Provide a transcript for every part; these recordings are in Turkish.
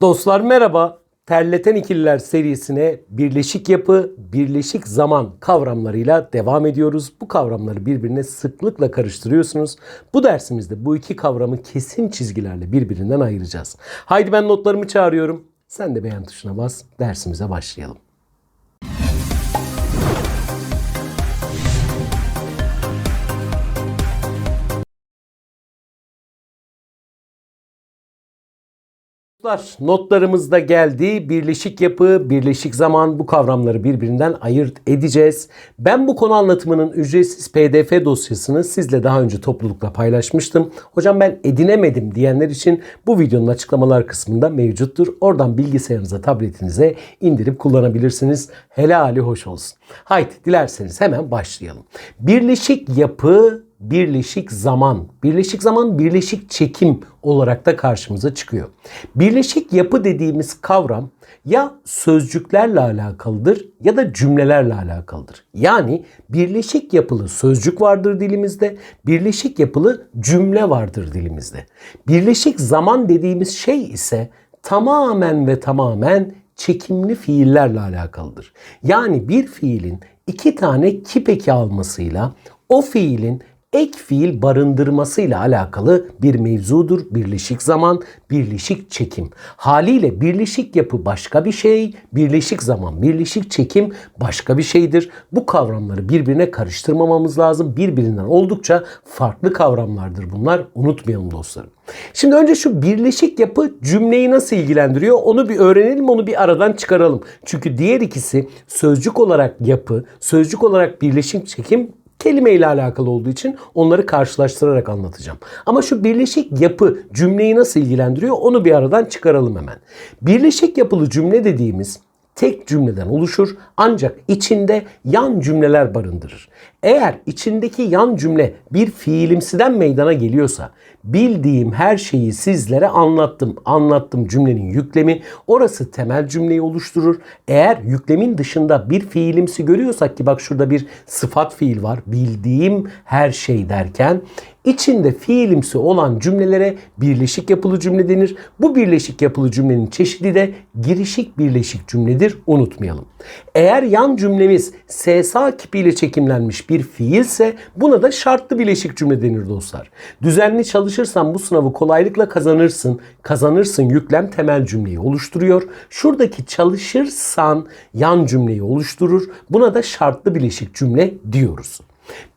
Dostlar merhaba. Terleten İkililer serisine birleşik yapı, birleşik zaman kavramlarıyla devam ediyoruz. Bu kavramları birbirine sıklıkla karıştırıyorsunuz. Bu dersimizde bu iki kavramı kesin çizgilerle birbirinden ayıracağız. Haydi ben notlarımı çağırıyorum. Sen de beğen tuşuna bas. Dersimize başlayalım. Dostlar notlarımız da geldi. Birleşik yapı, birleşik zaman bu kavramları birbirinden ayırt edeceğiz. Ben bu konu anlatımının ücretsiz pdf dosyasını sizle daha önce toplulukla paylaşmıştım. Hocam ben edinemedim diyenler için bu videonun açıklamalar kısmında mevcuttur. Oradan bilgisayarınıza, tabletinize indirip kullanabilirsiniz. Helali hoş olsun. Haydi dilerseniz hemen başlayalım. Birleşik yapı birleşik zaman, birleşik zaman birleşik çekim olarak da karşımıza çıkıyor. Birleşik yapı dediğimiz kavram ya sözcüklerle alakalıdır ya da cümlelerle alakalıdır. Yani birleşik yapılı sözcük vardır dilimizde, birleşik yapılı cümle vardır dilimizde. Birleşik zaman dediğimiz şey ise tamamen ve tamamen çekimli fiillerle alakalıdır. Yani bir fiilin iki tane kipeki almasıyla o fiilin ek fiil barındırmasıyla alakalı bir mevzudur. Birleşik zaman, birleşik çekim. Haliyle birleşik yapı başka bir şey, birleşik zaman, birleşik çekim başka bir şeydir. Bu kavramları birbirine karıştırmamamız lazım. Birbirinden oldukça farklı kavramlardır bunlar. Unutmayalım dostlarım. Şimdi önce şu birleşik yapı cümleyi nasıl ilgilendiriyor onu bir öğrenelim onu bir aradan çıkaralım. Çünkü diğer ikisi sözcük olarak yapı, sözcük olarak birleşik çekim kelime ile alakalı olduğu için onları karşılaştırarak anlatacağım. Ama şu birleşik yapı cümleyi nasıl ilgilendiriyor onu bir aradan çıkaralım hemen. Birleşik yapılı cümle dediğimiz tek cümleden oluşur ancak içinde yan cümleler barındırır. Eğer içindeki yan cümle bir fiilimsiden meydana geliyorsa bildiğim her şeyi sizlere anlattım. Anlattım cümlenin yüklemi orası temel cümleyi oluşturur. Eğer yüklemin dışında bir fiilimsi görüyorsak ki bak şurada bir sıfat fiil var. Bildiğim her şey derken içinde fiilimsi olan cümlelere birleşik yapılı cümle denir. Bu birleşik yapılı cümlenin çeşidi de girişik birleşik cümledir. Unutmayalım. Eğer yan cümlemiz SSA kipiyle çekimlenmiş bir fiilse buna da şartlı birleşik cümle denir dostlar. Düzenli çalışırsan bu sınavı kolaylıkla kazanırsın. Kazanırsın yüklem temel cümleyi oluşturuyor. Şuradaki çalışırsan yan cümleyi oluşturur. Buna da şartlı birleşik cümle diyoruz.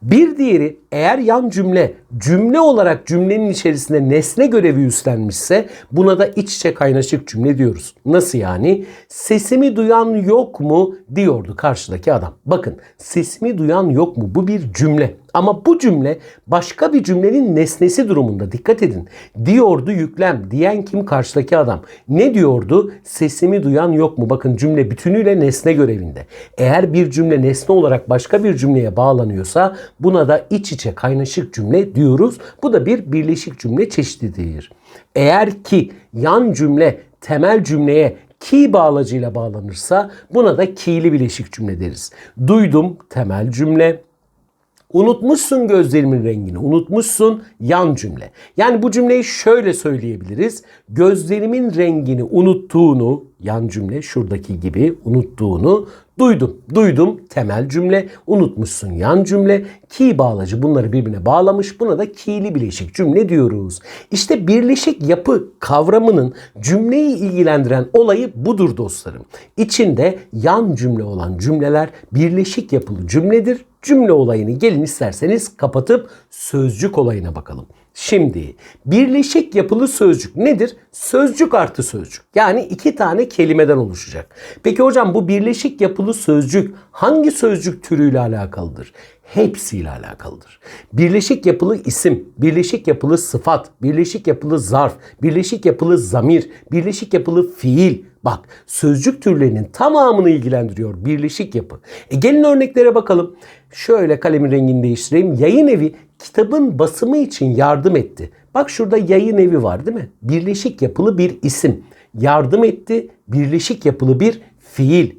Bir diğeri eğer yan cümle cümle olarak cümlenin içerisinde nesne görevi üstlenmişse buna da iç içe kaynaşık cümle diyoruz. Nasıl yani? Sesimi duyan yok mu diyordu karşıdaki adam. Bakın sesimi duyan yok mu bu bir cümle. Ama bu cümle başka bir cümlenin nesnesi durumunda. Dikkat edin. Diyordu yüklem. Diyen kim? Karşıdaki adam. Ne diyordu? Sesimi duyan yok mu? Bakın cümle bütünüyle nesne görevinde. Eğer bir cümle nesne olarak başka bir cümleye bağlanıyorsa buna da iç içe kaynaşık cümle diyoruz. Bu da bir birleşik cümle çeşididir. Eğer ki yan cümle temel cümleye ki bağlacıyla bağlanırsa buna da ki'li bileşik cümle deriz. Duydum temel cümle, Unutmuşsun gözlerimin rengini, unutmuşsun yan cümle. Yani bu cümleyi şöyle söyleyebiliriz. Gözlerimin rengini unuttuğunu, yan cümle şuradaki gibi unuttuğunu duydum. Duydum temel cümle, unutmuşsun yan cümle, ki bağlacı bunları birbirine bağlamış. Buna da ki'li bileşik cümle diyoruz. İşte birleşik yapı kavramının cümleyi ilgilendiren olayı budur dostlarım. İçinde yan cümle olan cümleler birleşik yapılı cümledir cümle olayını gelin isterseniz kapatıp sözcük olayına bakalım. Şimdi birleşik yapılı sözcük nedir? Sözcük artı sözcük. Yani iki tane kelimeden oluşacak. Peki hocam bu birleşik yapılı sözcük hangi sözcük türüyle alakalıdır? Hepsiyle alakalıdır. Birleşik yapılı isim, birleşik yapılı sıfat, birleşik yapılı zarf, birleşik yapılı zamir, birleşik yapılı fiil, Bak sözcük türlerinin tamamını ilgilendiriyor birleşik yapı. E gelin örneklere bakalım. Şöyle kalemin rengini değiştireyim. Yayın evi kitabın basımı için yardım etti. Bak şurada yayın evi var değil mi? Birleşik yapılı bir isim. Yardım etti, birleşik yapılı bir fiil.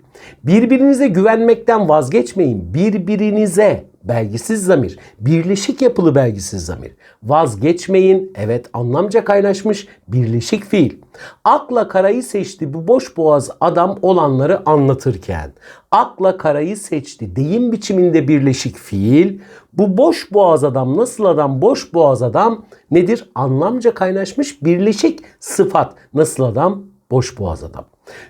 Birbirinize güvenmekten vazgeçmeyin. Birbirinize belgisiz zamir. Birleşik yapılı belgisiz zamir. Vazgeçmeyin. Evet anlamca kaynaşmış birleşik fiil. Akla karayı seçti bu boş boğaz adam olanları anlatırken. Akla karayı seçti deyim biçiminde birleşik fiil. Bu boş boğaz adam nasıl adam boş boğaz adam nedir? Anlamca kaynaşmış birleşik sıfat. Nasıl adam? Boş boğaz adam.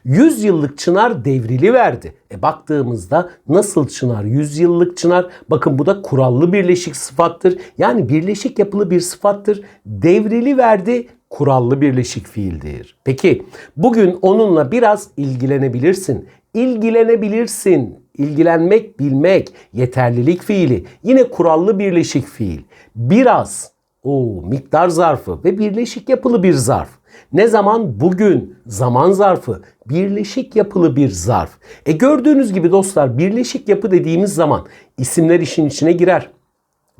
100 yıllık çınar devrili verdi. E baktığımızda nasıl çınar? 100 yıllık çınar. Bakın bu da kurallı birleşik sıfattır. Yani birleşik yapılı bir sıfattır. Devrili verdi kurallı birleşik fiildir. Peki bugün onunla biraz ilgilenebilirsin. İlgilenebilirsin. İlgilenmek, bilmek, yeterlilik fiili. Yine kurallı birleşik fiil. Biraz, o miktar zarfı ve birleşik yapılı bir zarf. Ne zaman? Bugün. Zaman zarfı. Birleşik yapılı bir zarf. E gördüğünüz gibi dostlar birleşik yapı dediğimiz zaman isimler işin içine girer.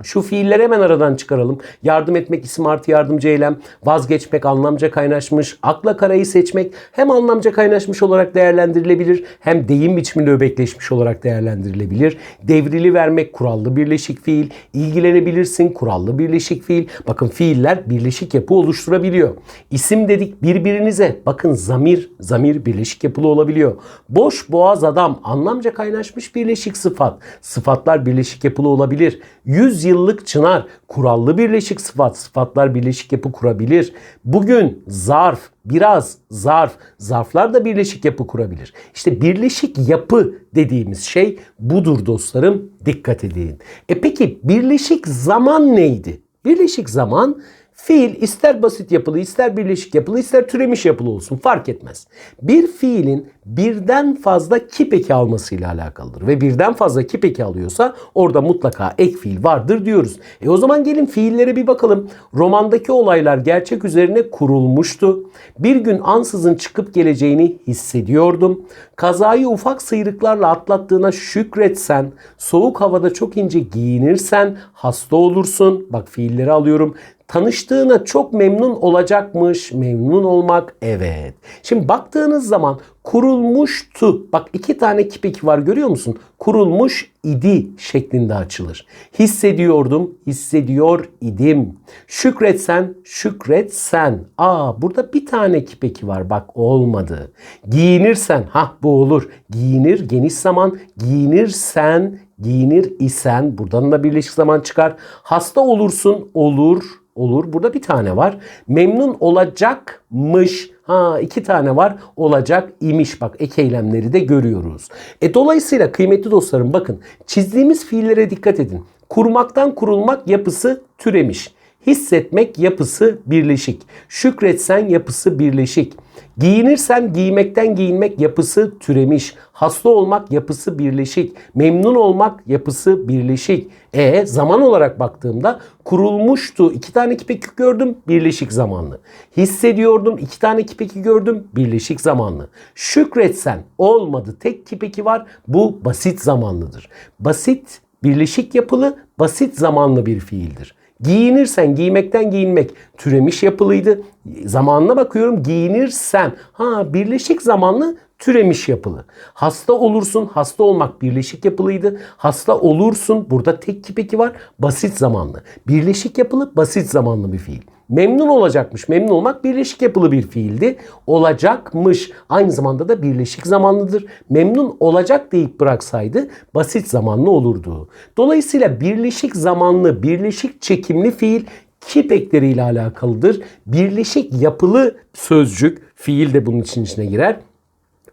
Şu fiilleri hemen aradan çıkaralım. Yardım etmek isim artı yardımcı eylem. Vazgeçmek anlamca kaynaşmış. Akla karayı seçmek hem anlamca kaynaşmış olarak değerlendirilebilir. Hem deyim biçiminde öbekleşmiş olarak değerlendirilebilir. Devrili vermek kurallı birleşik fiil. İlgilenebilirsin kurallı birleşik fiil. Bakın fiiller birleşik yapı oluşturabiliyor. İsim dedik birbirinize. Bakın zamir, zamir birleşik yapılı olabiliyor. Boş boğaz adam anlamca kaynaşmış birleşik sıfat. Sıfatlar birleşik yapılı olabilir. 100 yıllık çınar kurallı birleşik sıfat. Sıfatlar birleşik yapı kurabilir. Bugün zarf, biraz zarf, zarflar da birleşik yapı kurabilir. İşte birleşik yapı dediğimiz şey budur dostlarım. Dikkat edin. E peki birleşik zaman neydi? Birleşik zaman Fiil ister basit yapılı, ister birleşik yapılı, ister türemiş yapılı olsun fark etmez. Bir fiilin birden fazla kip eki almasıyla alakalıdır. Ve birden fazla kip eki alıyorsa orada mutlaka ek fiil vardır diyoruz. E o zaman gelin fiillere bir bakalım. Romandaki olaylar gerçek üzerine kurulmuştu. Bir gün ansızın çıkıp geleceğini hissediyordum. Kazayı ufak sıyrıklarla atlattığına şükretsen, soğuk havada çok ince giyinirsen hasta olursun. Bak fiilleri alıyorum tanıştığına çok memnun olacakmış. Memnun olmak evet. Şimdi baktığınız zaman kurulmuştu. Bak iki tane kipik var görüyor musun? Kurulmuş idi şeklinde açılır. Hissediyordum, hissediyor idim. Şükretsen, şükretsen. Aa burada bir tane kipeki var bak olmadı. Giyinirsen, ha bu olur. Giyinir geniş zaman, giyinirsen, giyinir isen. Buradan da birleşik zaman çıkar. Hasta olursun, olur olur. Burada bir tane var. Memnun olacakmış. Ha iki tane var. Olacak imiş. Bak ek eylemleri de görüyoruz. E dolayısıyla kıymetli dostlarım bakın çizdiğimiz fiillere dikkat edin. Kurmaktan kurulmak yapısı türemiş. Hissetmek yapısı birleşik. Şükretsen yapısı birleşik. Giyinirsen giymekten giyinmek yapısı türemiş. Hasta olmak yapısı birleşik. Memnun olmak yapısı birleşik. E zaman olarak baktığımda kurulmuştu. iki tane kipeki gördüm birleşik zamanlı. Hissediyordum iki tane kipeki gördüm birleşik zamanlı. Şükretsen olmadı tek kipeki var. Bu basit zamanlıdır. Basit birleşik yapılı basit zamanlı bir fiildir. Giyinirsen, giymekten giyinmek türemiş yapılıydı. Zamanına bakıyorum giyinirsen. Ha birleşik zamanlı türemiş yapılı. Hasta olursun, hasta olmak birleşik yapılıydı. Hasta olursun, burada tek kipeki var, basit zamanlı. Birleşik yapılı, basit zamanlı bir fiil. Memnun olacakmış. Memnun olmak birleşik yapılı bir fiildi. Olacakmış. Aynı zamanda da birleşik zamanlıdır. Memnun olacak deyip bıraksaydı basit zamanlı olurdu. Dolayısıyla birleşik zamanlı, birleşik çekimli fiil kip ekleriyle alakalıdır. Birleşik yapılı sözcük, fiil de bunun için içine girer.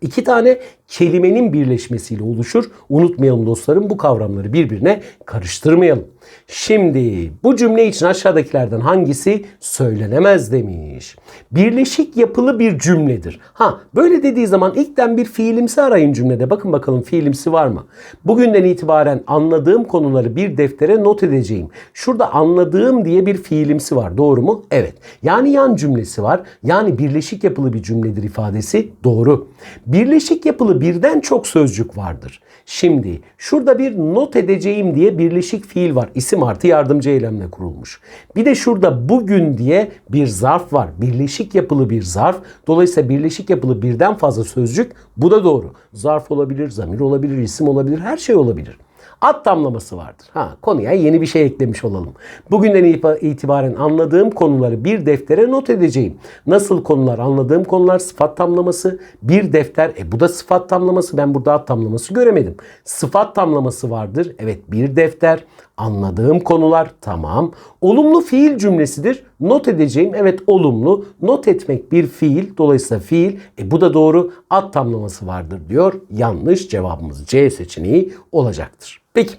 İki tane kelimenin birleşmesiyle oluşur. Unutmayalım dostlarım bu kavramları birbirine karıştırmayalım. Şimdi bu cümle için aşağıdakilerden hangisi söylenemez demiş. Birleşik yapılı bir cümledir. Ha böyle dediği zaman ilkten bir fiilimsi arayın cümlede. Bakın bakalım fiilimsi var mı? Bugünden itibaren anladığım konuları bir deftere not edeceğim. Şurada anladığım diye bir fiilimsi var. Doğru mu? Evet. Yani yan cümlesi var. Yani birleşik yapılı bir cümledir ifadesi. Doğru. Birleşik yapılı birden çok sözcük vardır. Şimdi şurada bir not edeceğim diye birleşik fiil var. İsim artı yardımcı eylemle kurulmuş. Bir de şurada bugün diye bir zarf var. Birleşik yapılı bir zarf. Dolayısıyla birleşik yapılı birden fazla sözcük. Bu da doğru. Zarf olabilir, zamir olabilir, isim olabilir, her şey olabilir. At tamlaması vardır. Ha, konuya yeni bir şey eklemiş olalım. Bugünden itibaren anladığım konuları bir deftere not edeceğim. Nasıl konular? Anladığım konular sıfat tamlaması, bir defter. E bu da sıfat tamlaması. Ben burada at tamlaması göremedim. Sıfat tamlaması vardır. Evet bir defter. Anladığım konular tamam. Olumlu fiil cümlesidir. Not edeceğim. Evet olumlu. Not etmek bir fiil. Dolayısıyla fiil. E bu da doğru. At tamlaması vardır diyor. Yanlış cevabımız C seçeneği olacaktır. Peki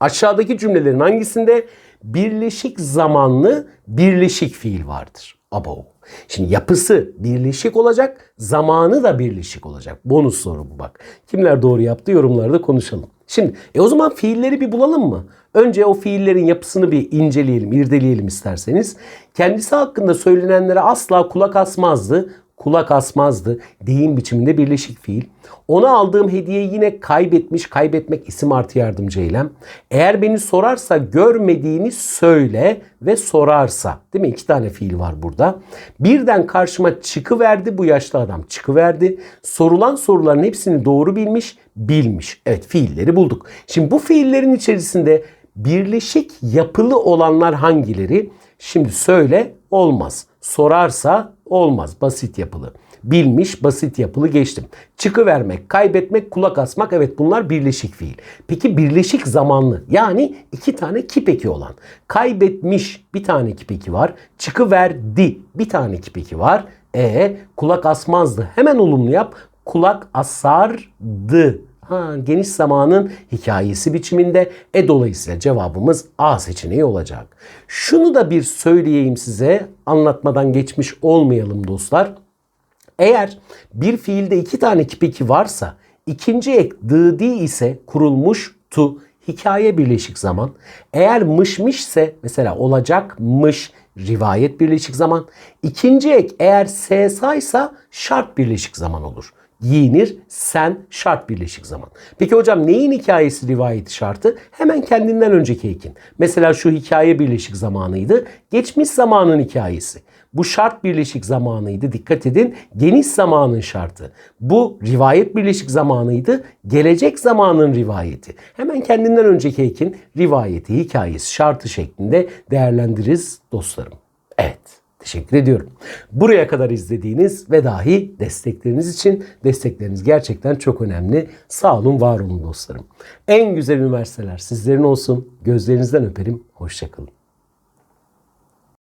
aşağıdaki cümlelerin hangisinde birleşik zamanlı birleşik fiil vardır? Abo. Şimdi yapısı birleşik olacak, zamanı da birleşik olacak. Bonus soru bu bak. Kimler doğru yaptı yorumlarda konuşalım. Şimdi e o zaman fiilleri bir bulalım mı? Önce o fiillerin yapısını bir inceleyelim, irdeleyelim isterseniz. Kendisi hakkında söylenenlere asla kulak asmazdı kulak asmazdı. Deyim biçiminde birleşik fiil. Ona aldığım hediye yine kaybetmiş, kaybetmek isim artı yardımcı eylem. Eğer beni sorarsa görmediğini söyle ve sorarsa. Değil mi? İki tane fiil var burada. Birden karşıma çıkıverdi bu yaşlı adam. Çıkıverdi. Sorulan soruların hepsini doğru bilmiş, bilmiş. Evet fiilleri bulduk. Şimdi bu fiillerin içerisinde birleşik yapılı olanlar hangileri? Şimdi söyle olmaz. Sorarsa olmaz. Basit yapılı. Bilmiş, basit yapılı geçtim. Çıkıvermek, kaybetmek, kulak asmak evet bunlar birleşik fiil. Peki birleşik zamanlı yani iki tane kipeki olan. Kaybetmiş bir tane kipeki var. Çıkıverdi bir tane kipeki var. E kulak asmazdı. Hemen olumlu yap. Kulak asardı. Ha, geniş zamanın hikayesi biçiminde. E dolayısıyla cevabımız A seçeneği olacak. Şunu da bir söyleyeyim size. Anlatmadan geçmiş olmayalım dostlar. Eğer bir fiilde iki tane kipeki varsa ikinci ek dı di ise kurulmuş tu hikaye birleşik zaman. Eğer mışmışse mesela olacakmış rivayet birleşik zaman. İkinci ek eğer sesaysa şart birleşik zaman olur giyinir sen şart birleşik zaman. Peki hocam neyin hikayesi rivayeti şartı? Hemen kendinden önceki ekin. Mesela şu hikaye birleşik zamanıydı. Geçmiş zamanın hikayesi. Bu şart birleşik zamanıydı. Dikkat edin. Geniş zamanın şartı. Bu rivayet birleşik zamanıydı. Gelecek zamanın rivayeti. Hemen kendinden önceki ekin rivayeti, hikayesi, şartı şeklinde değerlendiririz dostlarım. Evet. Teşekkür ediyorum. Buraya kadar izlediğiniz ve dahi destekleriniz için destekleriniz gerçekten çok önemli. Sağ olun, var olun dostlarım. En güzel üniversiteler sizlerin olsun. Gözlerinizden öperim. Hoşçakalın.